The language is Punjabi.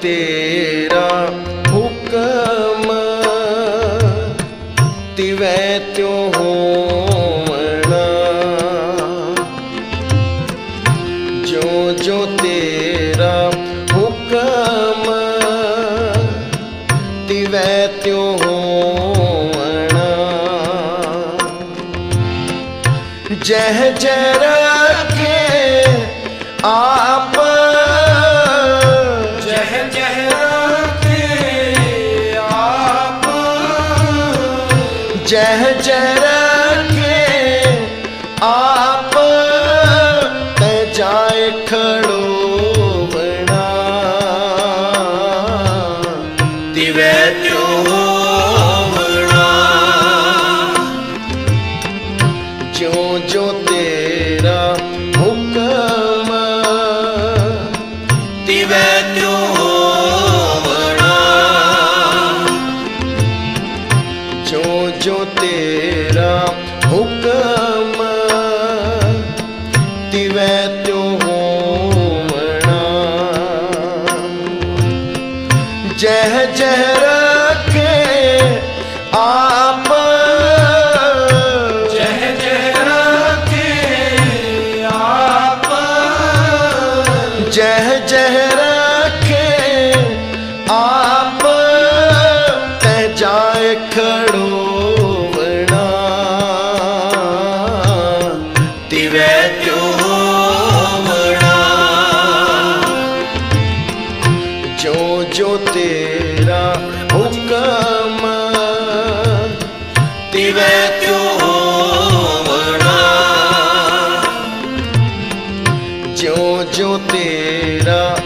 ਤੇਰਾ ਹੁਕਮ ਤਿਵੈ ਤਿਉ ਹੋਵਣਾ। ਜੋ ਜੋ ਤੇਰਾ ਹੁਕਮ ਤਿਵੈ ਤਿਉ ਹੋਵਣਾ। ਜਹ ਜਹ ਰਖੇ ਆ ਜਹ ਜਹ ਰਖੇ ਆਪ ਤੇ ਜਾਏ ਖੜੋਵਣਾ ਦਿਵੈ ਤਿਉ ਹੋਵਣਾ ਜੋ ਜੋ ਤੇਰਾ ਜੋ ਜੋ ਤੇਰਾ ਹੁਕਮ ਤਿਵੈ ਤਿਉ ਹੋਵਣਾ। ਜਹ ਜਹ ਰਖੇ ਆਪ। ਜਹ ਜਹ ਰੱਖੇ ਆਪ। ਜਹ ਜਹ ਰਖੇ ਆਪ। ਤੈ ਜਾਏ ਤੇਰਾ ਹੁਕਮ। ਦਿਵੈ ਤਿਉ ਹੋਵਣਾ। ਜੋ ਜੋ ਤੇਰਾ